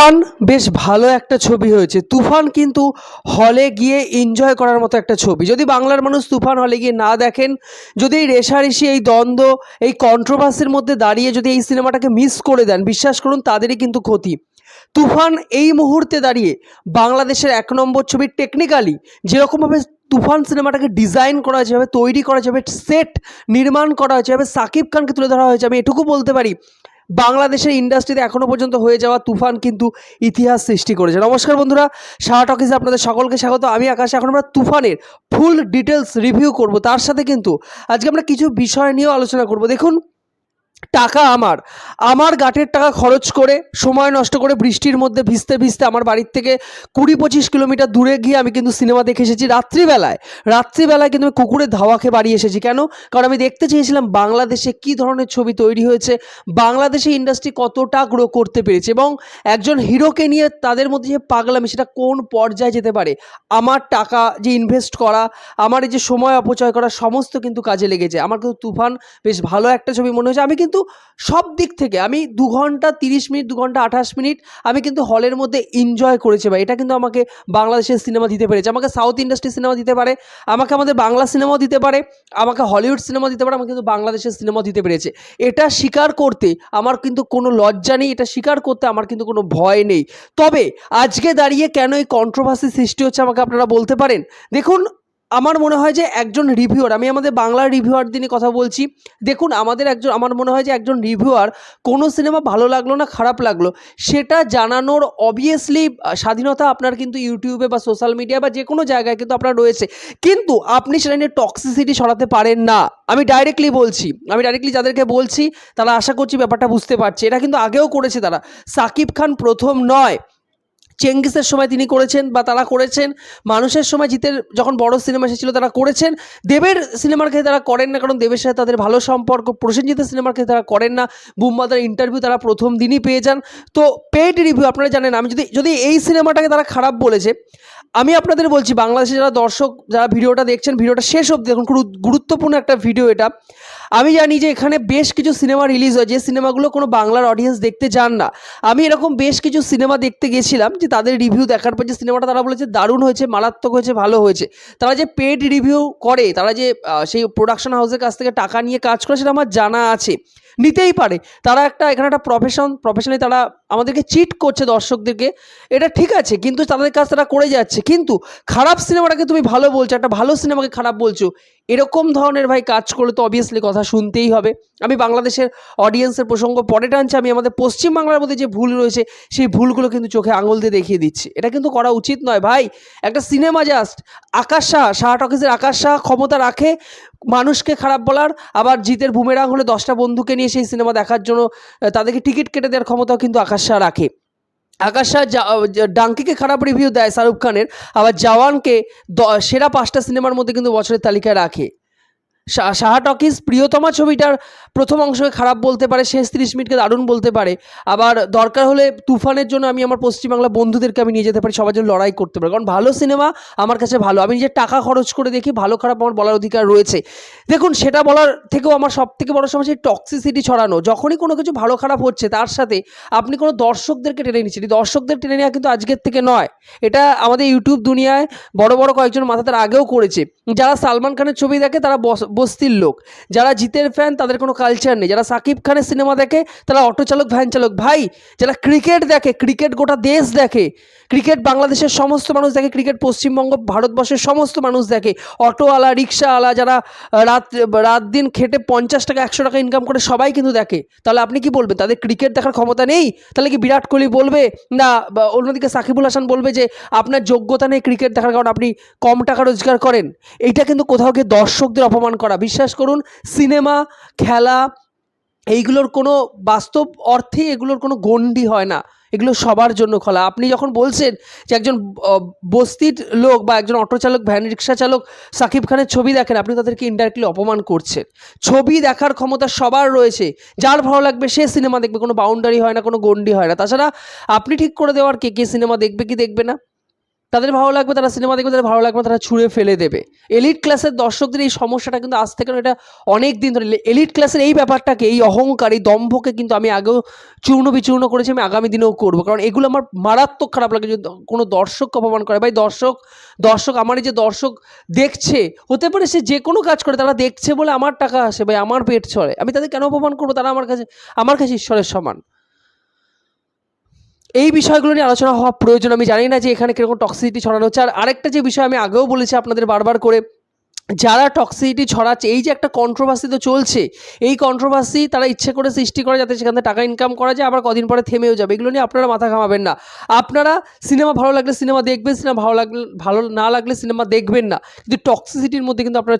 তুফান বেশ ভালো একটা ছবি হয়েছে। তুফান কিন্তু হলে গিয়ে এনজয় করার মতো একটা ছবি। যদি বাংলার মানুষ তুফান হলে গিয়ে না দেখেন, যদি এই রেশারেশি এই দ্বন্দ্ব, এই কন্ট্রোভার্সির মধ্যে দাঁড়িয়ে যদি এই সিনেমাটাকে মিস করে দেন, বিশ্বাস করুন, তাদেরই কিন্তু ক্ষতি। তুফান এই মুহূর্তে দাঁড়িয়ে বাংলাদেশের এক নম্বর ছবি টেকনিক্যালি যেরকমভাবে তুফান সিনেমাটাকে ডিজাইন করা হয়েছে তৈরি করা যাবে সেট নির্মাণ করা হয়েছে সাকিব খানকে তুলে ধরা হয়েছে, আমি এটুকু বলতে পারি বাংলাদেশের ইন্ডাস্ট্রিতে এখনও পর্যন্ত হয়ে যাওয়া তুফান কিন্তু ইতিহাস সৃষ্টি করেছে। নমস্কার বন্ধুরা শাহ টকিসে আপনাদের সকলকে স্বাগত। আমি আকাশে, এখন আমরা তুফানের ফুল ডিটেলস রিভিউ করব। তার সাথে কিন্তু আজকে আমরা কিছু বিষয় নিয়েও আলোচনা করব। দেখুন টাকা আমার। আমার গাটের টাকা খরচ করে, সময় নষ্ট করে বৃষ্টির মধ্যে ভিজতে ভিজতে আমার বাড়ির থেকে কুড়ি পঁচিশ কিলোমিটার দূরে গিয়ে আমি কিন্তু সিনেমা দেখে এসেছি রাত্রিবেলায়। রাত্রিবেলায় কিন্তু আমি কুকুরে ধাওয়া খেয়ে বাড়ি এসেছি। কেন? কারণ আমি দেখতে চেয়েছিলাম বাংলাদেশে কী ধরনের ছবি তৈরি হয়েছে, বাংলাদেশে ইন্ডাস্ট্রি কতটা গ্রো করতে পেরেছে এবং একজন হিরোকে নিয়ে তাদের মধ্যে যে পাগলামি, সেটা কোন পর্যায়ে যেতে পারে? আমার টাকা যে ইনভেস্ট করা, আমার এই যে সময় অপচয় করা, সমস্ত কিন্তু কাজে লেগেছে। আমার কিন্তু তুফান বেশ ভালো একটা ছবি মনে হয়েছে। আমি কিন্তু সব দিক থেকে আমি দু ঘণ্টা তিরিশ মিনিট, দু ঘণ্টা আঠাশ মিনিট আমি কিন্তু হলের মধ্যে এনজয় করেছি ভাই। এটা কিন্তু আমাকে বাংলাদেশের সিনেমা দিতে পেরেছে। আমাকে সাউথ ইন্ডাস্ট্রি সিনেমা দিতে পারে, আমাকে আমাদের বাংলা সিনেমাও দিতে পারে, আমাকে হলিউড সিনেমা দিতে পারে, আমাকে কিন্তু বাংলাদেশের সিনেমা দিতে পেরেছে। এটা স্বীকার করতে আমার কিন্তু কোনো লজ্জা নেই, এটা স্বীকার করতে আমার কিন্তু কোনো ভয় নেই। তবে আজকে দাঁড়িয়ে কেন এই কন্ট্রোভার্সি সৃষ্টি হচ্ছে আমাকে আপনারা বলতে পারেন? দেখুন আমার মনে হয় যে একজন রিভিউয়ার আমি আমাদের বাংলার রিভিউয়ার দিনে কথা বলছি। দেখুন, আমাদের একজন, আমার মনে হয় যে একজন রিভিউয়ার কোনো সিনেমা ভালো লাগল না, খারাপ লাগল। সেটা জানানোর অবভিয়াসলি স্বাধীনতা আপনার কিন্তু ইউটিউবে বা সোশ্যাল মিডিয়া বা যে কোনো জায়গায় কিন্তু আপনার রয়েছে। কিন্তু আপনি সেটা নিয়ে টক্সিসিটি সরাতে পারেন না। আমি ডাইরেক্টলি বলছি, আমি ডাইরেক্টলি যাদেরকে বলছি, তারা আশা করছি ব্যাপারটা বুঝতে পারছে। এটা কিন্তু আগেও করেছে তারা। সাকিব খান প্রথম নয়। চেঙ্গিসের সময় তিনি করেছেন বা তারা করেছেন, মানুষের সময় জিতের যখন বড় সিনেমা এসেছিল তারা করেছেন। দেবের সিনেমার ক্ষেত্রে তারা করেন না, কারণ দেবের সাথে তাদের ভালো সম্পর্ক। প্রসেনজিতের সিনেমার ক্ষেত্রে তারা করেন না। বুম্বাদার ইন্টারভিউ তারা প্রথম দিনই পেয়ে যান। তো পেড রিভিউ আপনারা জানেন, আমি যদি যদি এই সিনেমাটাকে তারা খারাপ বলেছে আমি আপনাদের বলছি, বাংলাদেশে যারা দর্শক, যারা ভিডিওটা দেখছেন, ভিডিওটা শেষ অবধি দেখুন গুরুত্বপূর্ণ একটা ভিডিও এটা। আমি জানি যে এখানে বেশ কিছু সিনেমা রিলিজ হয়, যে সিনেমাগুলো কোনো বাংলার অডিয়েন্স দেখতে যান না। আমি এরকম বেশ কিছু সিনেমা দেখতে গেছিলাম, যে তাদের রিভিউ দেখার পর যে সিনেমাটা তারা বলেছে দারুণ হয়েছে, মারাত্মক হয়েছে, ভালো হয়েছে। তারা যে পেড রিভিউ করে, তারা যে সেই প্রোডাকশন হাউসের কাছ থেকে টাকা নিয়ে কাজ করে, সেটা আমার জানা আছে। নিতেই পারে। তারা একটা এখানে একটা প্রফেশন প্রফেশনে তারা আমাদেরকে চিট করছে দর্শকদেরকে। এটা ঠিক আছে, কিন্তু তাদের কাজ তারা করে যাচ্ছে। কিন্তু খারাপ সিনেমাটাকে তুমি ভালো বলছো, একটা ভালো সিনেমাকে খারাপ বলছো এরকম ধরনের ভাই কাজ করলে তো অবভিয়াসলি কথা শুনতেই হবে। আমি বাংলাদেশের অডিয়েন্সের প্রসঙ্গ পরে টানছি, আমি আমাদের পশ্চিম বাংলার মধ্যে যে ভুল রয়েছে, সেই ভুলগুলো কিন্তু চোখে আঙুল দিয়ে দেখিয়ে দিচ্ছে। এটা কিন্তু করা উচিত নয় ভাই। একটা সিনেমা জাস্ট আকাশ শাহ শাহ টকিজের আকাশ শাহ ক্ষমতা রাখে মানুষকে খারাপ বলার, আবার জিতের বুমেরাং হলে দশটা বন্ধুকে নিয়ে সেই সিনেমা দেখার জন্য তাদেরকে টিকিট কেটে দেওয়ার ক্ষমতাও কিন্তু আকাশ শাহ রাখে। আকাশ ডাঙ্কিকে খারাপ রিভিউ দেয় শাহরুখ খানের, আবার জওয়ানকে সেরা পাঁচটা সিনেমার মধ্যে কিন্তু বছরের তালিকায় রাখে। সাহা টকিজ প্রিয়তমা ছবিটার প্রথম অংশকে খারাপ বলতে পারে, শেষ তিরিশ মিনিটকে দারুণ বলতে পারে। আবার দরকার হলে তুফানের জন্য আমি আমার পশ্চিমবাংলা বন্ধুদেরকে আমি নিয়ে যেতে পারি, সবার জন্য লড়াই করতে পারি। কারণ ভালো সিনেমা আমার কাছে ভালো। আমি নিজের টাকা খরচ করে দেখি, ভালো খারাপ আমার বলার অধিকার রয়েছে। দেখুন, সেটা বলার থেকেও আমার সব থেকে বড় সমস্যা টক্সিসিটি ছড়ানো। যখনই কোনো কিছু ভালো খারাপ হচ্ছে, তার সাথে আপনি কোনো দর্শকদেরকে টেনে নিচ্ছেন। দর্শকদের টেনে নেওয়া কিন্তু আজকের থেকে নয়। এটা আমাদের ইউটিউব দুনিয়ায় বড় বড় কয়েকজন মাথা তার আগেও করেছে। যারা সালমান খানের ছবি দেখে, তারা বস্তির লোক। যারা জিতের ফ্যান তাদের কোনো কালচার নেই। যারা সাকিব খানের সিনেমা দেখে, তারা অটো চালক ভ্যান চালক। ভাই, যারা ক্রিকেট দেখে ক্রিকেট গোটা দেশ দেখে ক্রিকেট বাংলাদেশের সমস্ত মানুষ দেখে ক্রিকেট পশ্চিমবঙ্গ, ভারতবর্ষের সমস্ত মানুষ দেখে অটোওয়ালা রিক্সাওয়ালা যারা রাত রাত দিন খেটে পঞ্চাশ টাকা, একশো টাকা ইনকাম করে সবাই কিন্তু দেখে। তাহলে আপনি কি বলবেন? তাদের ক্রিকেট দেখার ক্ষমতা নেই? তাহলে কি বিরাট কোহলি বলবে? না অন্যদিকে সাকিবুল হাসান বলবে যে, আপনার যোগ্যতা নেই ক্রিকেট দেখার, কারণে আপনি কম টাকা রোজগার করেন। এইটা কিন্তু কোথাও গিয়ে দর্শকদের অপমান করা। বিশ্বাস করুন, সিনেমা, খেলা, এইগুলোর কোনো বাস্তব অর্থে এগুলোর কোনো গণ্ডি হয় না। এগুলো সবার জন্য খোলা। আপনি যখন বলছেন যে একজন বস্তির লোক বা একজন অটো চালক, ভ্যান রিক্সা চালক সাকিব খানের ছবি দেখেন, আপনি তাদেরকে ইনডাইরেক্টলি অপমান করছেন। ছবি দেখার ক্ষমতা সবার রয়েছে। যার ভালো লাগবে সে সিনেমা দেখবে, কোনো বাউন্ডারি হয় না, কোনো গণ্ডি হয় না। তাছাড়া আপনি ঠিক করে দেওয়ার কে কে সিনেমা দেখবে কি দেখবে না? তাদের ভালো লাগবে, তারা সিনেমা দেখবে, তাদের ভালো লাগবে, তারা ছুঁড়ে ফেলে দেবে। এলিট ক্লাসের দর্শকদের এই সমস্যাটা কিন্তু আজ থেকে এটা অনেক দিন ধরে। এলিট ক্লাসের এই ব্যাপারটাকে, এই অহংকার, এই দম্ভকে কিন্তু আমি আগেও চূর্ণ বিচূর্ণ করেছি, আমি আগামী দিনেও করব। কারণ এগুলো আমার মারাত্মক খারাপ লাগে, যদি কোনো দর্শককে অপমান করে। ভাই, দর্শক দর্শক, আমার যে দর্শক দেখছে, হতে পারে সে যে কোনো কাজ করে, তারা দেখছে বলে আমার টাকা আসে, ভাই, আমার পেট চলে আমি তাদের কেন অপমান করব? তারা আমার কাছে আমার কাছে ঈশ্বরের সমান। এই বিষয়গুলো নিয়ে আলোচনা হওয়া প্রয়োজন, আমি জানি না যে এখানে কীরকম টক্সিসিটি ছড়ানো হচ্ছে। আর আরেকটা যে বিষয় আমি আগেও বলেছি আপনাদের বারবার করে, যারা টক্সিসিটি ছড়াচ্ছে, এই যে একটা কন্ট্রোভার্সি তো চলছে, এই কন্ট্রোভার্সি তারা ইচ্ছে করে সৃষ্টি করে যাতে সেখান থেকে টাকা ইনকাম করা যায়, আবার কদিন পরে থেমেও যাবে। এগুলো নিয়ে আপনারা মাথা ঘামাবেন না। আপনারা সিনেমা ভালো লাগলে সিনেমা দেখবেন, সিনেমা ভালো লাগলে, ভালো না লাগলে সিনেমা দেখবেন না। কিন্তু টক্সিসিটির মধ্যে কিন্তু আপনারা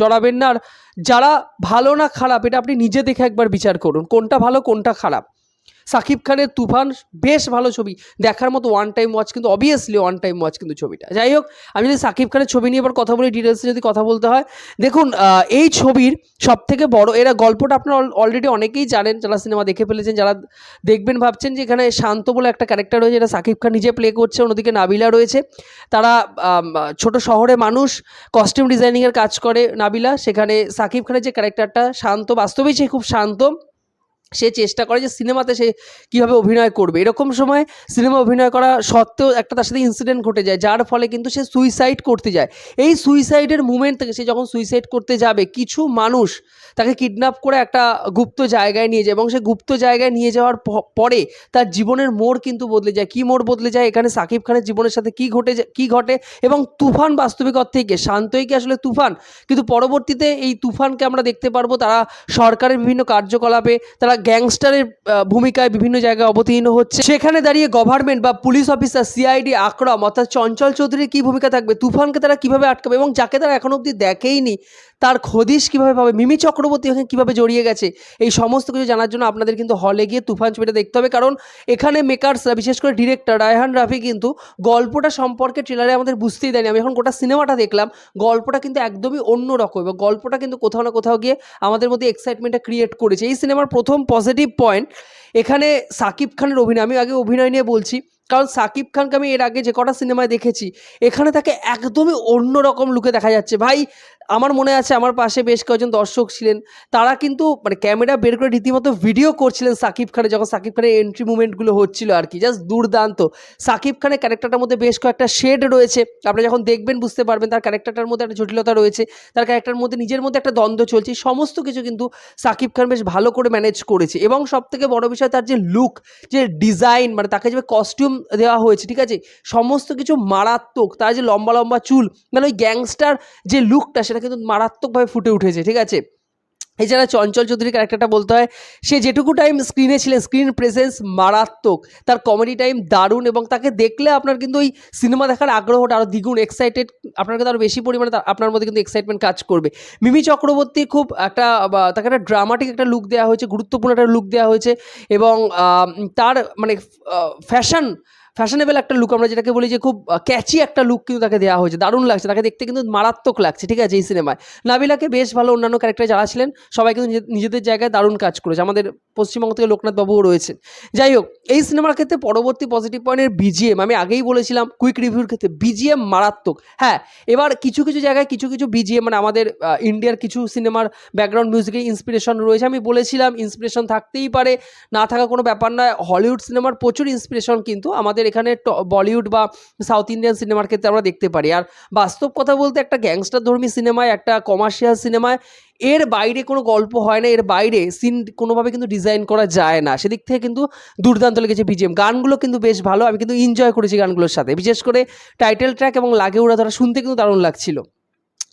জড়াবেন না। আর যারা ভালো না খারাপ, এটা আপনি নিজে দেখে একবার বিচার করুন, কোনটা ভালো, কোনটা খারাপ। সাকিব খানের তুফান বেশ ভালো ছবি। দেখার মতো ওয়ান টাইম ওয়াচ কিন্তু অবভিয়াসলি ওয়ান টাইম ওয়াচ কিন্তু ছবিটা। যাই হোক, আমি যদি সাকিব খানের ছবি নিয়ে এবার কথা বলি ডিটেলসে যদি কথা বলতে হয়, দেখুন এই ছবির সব থেকে বড়, এরা গল্পটা আপনারা অলরেডি অনেকেই জানেন, যারা সিনেমা দেখে ফেলেছেন, যারা দেখবেন ভাবছেন যে এখানে শান্ত বলে একটা ক্যারেক্টার রয়েছে, যেটা সাকিব খান নিজে প্লে করছে, অন্যদিকে নাবিলা রয়েছে। তারা ছোট শহরে মানুষ কস্টিউম ডিজাইনিংয়ের কাজ করে নাবিলা। সেখানে সাকিব খানের যে ক্যারেক্টারটা শান্ত, বাস্তবেই সে খুব শান্ত। সে চেষ্টা করে যে সিনেমাতে সে কীভাবে অভিনয় করবে। এরকম সময় সিনেমা অভিনয় করা সত্ত্বেও একটা তার সাথে ইনসিডেন্ট ঘটে যায়, যার ফলে কিন্তু সে সুইসাইড করতে যায়। এই সুইসাইডের মুমেন্ট থেকে সে যখন সুইসাইড করতে যাবে, কিছু মানুষ তাকে কিডন্যাপ করে একটা গুপ্ত জায়গায় নিয়ে যায় এবং সে গুপ্ত জায়গায় নিয়ে যাওয়ার পরে তার জীবনের মোড় কিন্তু বদলে যায়। কী মোড় বদলে যায়? এখানে সাকিব খানের জীবনের সাথে কী ঘটে কী ঘটে? এবং তুফান বাস্তবিক অর্থেই কে? শান্তই কি আসলে তুফান? কিন্তু পরবর্তীতে এই তুফানকে আমরা দেখতে পারব, তারা সরকারের বিভিন্ন কার্যকলাপে, তারা গ্যাংস্টারের ভূমিকায় বিভিন্ন জায়গায় অবতীর্ণ হচ্ছে। সেখানে দাঁড়িয়ে গভর্নমেন্ট বা পুলিশ অফিসার সিআইডি আকরম, অর্থাৎ চঞ্চল চৌধুরীর কী ভূমিকা থাকবে? তুফানকে তারা কীভাবে আটকাবে? এবং যাকে তারা এখনও অবধি দেখেইনি, তার খদিশ কীভাবে পাবে? মিমি চক্রবর্তী ওখানে কীভাবে জড়িয়ে গেছে? এই সমস্ত কিছু জানার জন্য আপনাদের কিন্তু হলে গিয়ে তুফান ছবিটা দেখতে হবে। কারণ এখানে মেকার্সরা বিশেষ করে ডিরেক্টর রায়হান রাফি কিন্তু গল্পটা সম্পর্কে ট্রেলারে আমাদের বুঝতেই দেয়নি। আমি এখন গোটা সিনেমাটা দেখলাম, গল্পটা কিন্তু একদমই অন্য রকম এবং গল্পটা কিন্তু কোথাও না কোথাও গিয়ে আমাদের মধ্যে এক্সাইটমেন্টটা ক্রিয়েট করেছে। এই সিনেমার প্রথম পজিটিভ পয়েন্ট এখানে সাকিব খানের অভিনয় আমি আগে অভিনয় নিয়ে বলছি কারণ সাকিব খানকে আমি এর আগে যে কটা সিনেমায় দেখেছি, এখানে তাকে একদমই অন্য রকম লুকে দেখা যাচ্ছে। ভাই, আমার মনে আছে আমার পাশে বেশ কয়েকজন দর্শক ছিলেন, তারা কিন্তু মানে ক্যামেরা বের করে রীতিমতো ভিডিও করছিলেন সাকিব খানের, যখন সাকিব খানের এন্ট্রি মুভমেন্টগুলো হচ্ছিল আর কি জাস্ট দুর্দান্ত। সাকিব খানের ক্যারেক্টারটার মধ্যে বেশ কয়েকটা শেড রয়েছে, আপনি যখন দেখবেন বুঝতে পারবেন তার ক্যারেক্টারটার মধ্যে একটা জটিলতা রয়েছে, তার ক্যারেক্টারের মধ্যে নিজের মধ্যে একটা দ্বন্দ্ব চলছে সমস্ত কিছু কিন্তু সাকিব খান বেশ ভালো করে ম্যানেজ করেছে। এবং সব থেকে বড় বিষয় তার যে লুক যে ডিজাইন মানে তাকে যে কস্টিউম দেওয়া হয়েছে, ঠিক আছে? সমস্ত কিছু মারাত্মক, তার যে লম্বা লম্বা চুল মানে ওই গ্যাংস্টার যে লুকটা সেটা কিন্তু মারাত্মকভাবে ফুটে উঠেছে, ঠিক আছে? এছাড়া চঞ্চল চৌধুরীর ক্যারেক্টারটা বলতে হয়, সে যেটুকু টাইম স্ক্রিনে ছিলেন স্ক্রিন প্রেজেন্স মারাত্মক। তার কমেডি টাইম দারুণ এবং তাকে দেখলে আপনার কিন্তু ওই সিনেমা দেখার আগ্রহটা আরও দ্বিগুণ এক্সাইটেড আপনার কিন্তু আরও বেশি পরিমাণে আপনার মধ্যে কিন্তু এক্সাইটমেন্ট কাজ করবে। মিমি চক্রবর্তী খুব একটা তাকে একটা ড্রামাটিক একটা লুক দেওয়া হয়েছে, গুরুত্বপূর্ণ একটা লুক দেওয়া হয়েছে এবং তার মানে ফ্যাশন ফ্যাশনেবল একটা লুক আমরা যেটাকে বলি যে খুব ক্যাচি একটা লুক কিন্তু তাকে দেওয়া হয়েছে। দারুণ লাগছে, তাকে দেখতে কিন্তু মারাত্মক লাগছে, ঠিক আছে, এই সিনেমায় নাবিলাকে বেশ ভালো অন্যান্য ক্যারেক্টার যারা ছিলেন, সবাই কিন্তু নিজে- নিজেদের জায়গায় দারুণ কাজ করেছে। আমাদের পশ্চিমবঙ্গ থেকে লোকনাথ বাবুও রয়েছেন। যাই হোক, এই সিনেমার ক্ষেত্রে পরবর্তী পজিটিভ পয়েন্টের বিজিএম আমি আগেই বলেছিলাম কুইক রিভিউর ক্ষেত্রে বিজিএম মারাত্মক। হ্যাঁ এবার কিছু কিছু জায়গায় কিছু কিছু বিজিএম মানে আমাদের ইন্ডিয়ার কিছু সিনেমার ব্যাকগ্রাউন্ড মিউজিকে ইন্সপিরেশন রয়েছে। আমি বলেছিলাম ইন্সপিরেশন থাকতেই পারে, না থাকা কোনো ব্যাপার নয় হলিউড সিনেমার প্রচুর ইন্সপিরেশন কিন্তু আমাদের এখানে ট- বলিউড বা সাউথ ইন্ডিয়ান সিনেমার ক্ষেত্রে আমরা দেখতে পারি। আর বাস্তব কথা বলতে একটা গ্যাংস্টার ধর্মী সিনেমায়, একটা কমার্শিয়াল সিনেমায় এর বাইরে কোনো গল্প হয় না, এর বাইরে সিন কোনোভাবে কিন্তু ডিজাইন করা যায় না। সেদিক থেকে কিন্তু দুর্দান্ত লেগেছে বিজিএম গানগুলো কিন্তু বেশ ভালো, আমি কিন্তু এনজয় করেছি গানগুলোর সাথে। বিশেষ করে টাইটেল ট্র্যাক এবং লাগে উড়া ধরা শুনতে কিন্তু দারুণ লাগছিল।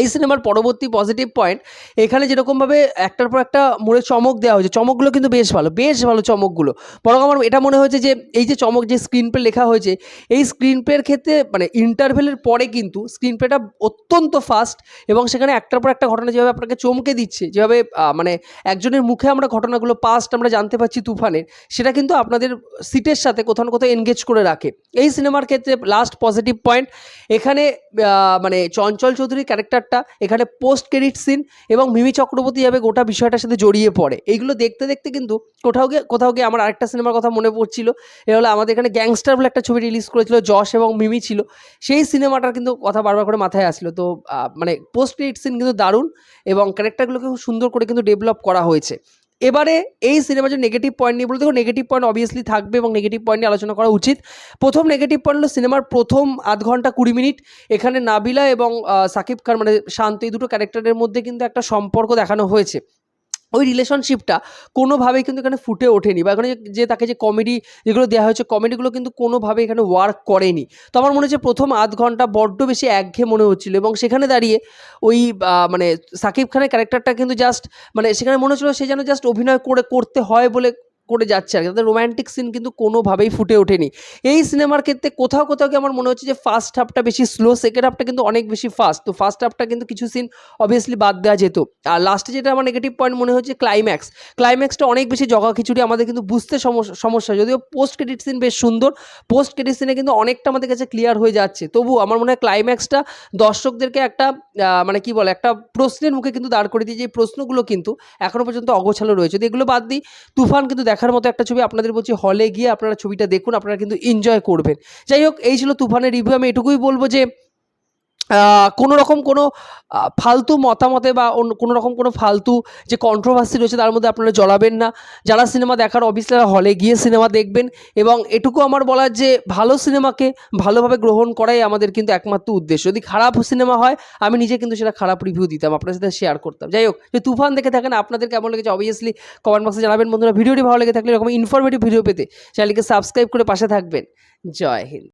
এই সিনেমার পরবর্তী পজিটিভ পয়েন্ট এখানে যেরকমভাবে একটার পর একটা মোড়ে চমক দেওয়া হয়েছে, চমকগুলো কিন্তু বেশ ভালো বেশ ভালো চমকগুলো। বরং আমার এটা মনে হয়েছে যে, এই যে চমক যে স্ক্রিন প্লে লেখা হয়েছে, এই স্ক্রিন প্লের ক্ষেত্রে মানে ইন্টারভেলের পরে কিন্তু স্ক্রিন প্লেটা অত্যন্ত ফাস্ট এবং সেখানে একটার পর একটা ঘটনা যেভাবে আপনাকে চমকে দিচ্ছে, যেভাবে মানে একজনের মুখে আমরা ঘটনাগুলো পাস্ট আমরা জানতে পারছি তুফানের, সেটা কিন্তু আপনাদের সিটের সাথে কোথাও না কোথাও এনগেজ করে রাখে। এই সিনেমার ক্ষেত্রে লাস্ট পজিটিভ পয়েন্ট এখানে মানে চঞ্চল চৌধুরীর ক্যারেক্টারটা একটা এখানে পোস্ট ক্রেডিট সিন এবং মিমি চক্রবর্তী যাবে গোটা বিষয়টার সাথে জড়িয়ে পড়ে। এইগুলো দেখতে দেখতে কিন্তু কোথাও গিয়ে কোথাও গিয়ে আমার আরেকটা সিনেমার কথা মনে পড়ছিল। এ হলো আমাদের এখানে গ্যাংস্টার বলে একটা ছবি রিলিজ করেছিল, যশ এবং মিমি ছিল। সেই সিনেমাটার কিন্তু কথা বারবার করে মাথায় আসলো তো মানে পোস্ট ক্রেডিট সিন কিন্তু দারুণ এবং ক্যারেক্টারগুলোকে খুব সুন্দর করে কিন্তু ডেভেলপ করা হয়েছে। এবারে এই সিনেমার যে নেগেটিভ পয়েন্ট নিয়ে বলতে দেখো নেগেটিভ পয়েন্ট অবভিয়াসলি থাকবে এবং নেগেটিভ পয়েন্ট নিয়ে আলোচনা করা উচিত। প্রথম নেগেটিভ পয়েন্ট হলো সিনেমার প্রথম আধ ঘণ্টা কুড়ি মিনিট। এখানে নাবিলা এবং সাকিব খান মানে শান্ত এই দুটো ক্যারেক্টারের মধ্যে কিন্তু একটা সম্পর্ক দেখানো হয়েছে। ওই রিলেশনশিপটা কোনোভাবেই কিন্তু এখানে ফুটে ওঠেনি বা এখানে যে- তাকে যে কমেডি যেগুলো দেওয়া হয়েছে কমেডিগুলো কিন্তু কোনোভাবে এখানে ওয়ার্ক করেনি। তো আমার মনে হচ্ছে প্রথম আধ ঘণ্টা বড্ড বেশি একঘে মনে হচ্ছিল এবং সেখানে দাঁড়িয়ে ওই মানে সাকিব খানের ক্যারেক্টারটা কিন্তু জাস্ট মানে সেখানে মনে হচ্ছিল সে যেন জাস্ট অভিনয় করে, করতে হয় বলে করে যাচ্ছে আর কি। তাদের রোম্যান্টিক সিন কিন্তু কোনোভাবেই ফুটে ওঠেনি। এই সিনেমার ক্ষেত্রে কোথাও কোথাও কি আমার মনে হচ্ছে যে ফার্স্ট হাফটা বেশি স্লো সেকেন্ড হাফটা কিন্তু অনেক বেশি ফাস্ট তো ফার্স্ট হাফটা কিন্তু কিছু সিন অবভিয়াসলি বাদ দেওয়া যেত। আর লাস্টে যেটা আমার নেগেটিভ পয়েন্ট মনে হচ্ছে ক্লাইম্যাক্স ক্লাইম্যাক্সটা অনেক বেশি জগা খিচুড়ি, আমাদের কিন্তু বুঝতে সমস্যা যদিও পোস্ট ক্রেডিট সিন বেশ সুন্দর পোস্ট ক্রেডিট সিনে কিন্তু অনেকটা আমাদের কাছে ক্লিয়ার হয়ে যাচ্ছে। তবু আমার মনে হয় ক্লাইম্যাক্সটা দর্শকদেরকে একটা মানে কি বলে, একটা প্রশ্নের মুখে কিন্তু দাঁড় করে দিয়ে যে প্রশ্নগুলো কিন্তু এখনও পর্যন্ত অগোছালো রয়েছে। যদি এগুলো বাদ দিই। তুফান কিন্তু দেখার মতো একটা ছবি আপনাদের বলছি হলে গিয়ে আপনারা ছবিটা দেখুন, আপনারা কিন্তু এনজয় করবেন। যাই হোক, এই ছিল তুফানের রিভিউ আমি এটুকুই বলব যে কোনো রকম কোনো ফালতু মতামতে বা অন্য কোনো রকম কোনো ফালতু যে কন্ট্রোভার্সি রয়েছে তার মধ্যে আপনারা জড়াবেন না। যারা সিনেমা দেখার অবভিয়াসলি হলে গিয়ে সিনেমা দেখবেন এবং এটুকু আমার বলার যে ভালো সিনেমাকে ভালোভাবে গ্রহণ করাই আমাদের কিন্তু একমাত্র উদ্দেশ্য। যদি খারাপ সিনেমা হয়, আমি নিজে কিন্তু সেটা খারাপ রিভিউ দিতাম আপনার সাথে শেয়ার করতাম। যাই হোক যে তুফান দেখে থাকেন, আপনাদের কেমন লেগেছে অবভিয়াসলি কমেন্ট বক্সে জানাবেন। বন্ধুরা, ভিডিওটি ভালো লেগে থাকলে এরকম ইনফরমেটিভ ভিডিও পেতে চ্যানেলকে সাবস্ক্রাইব করে পাশে থাকবেন। জয় হিন্দ।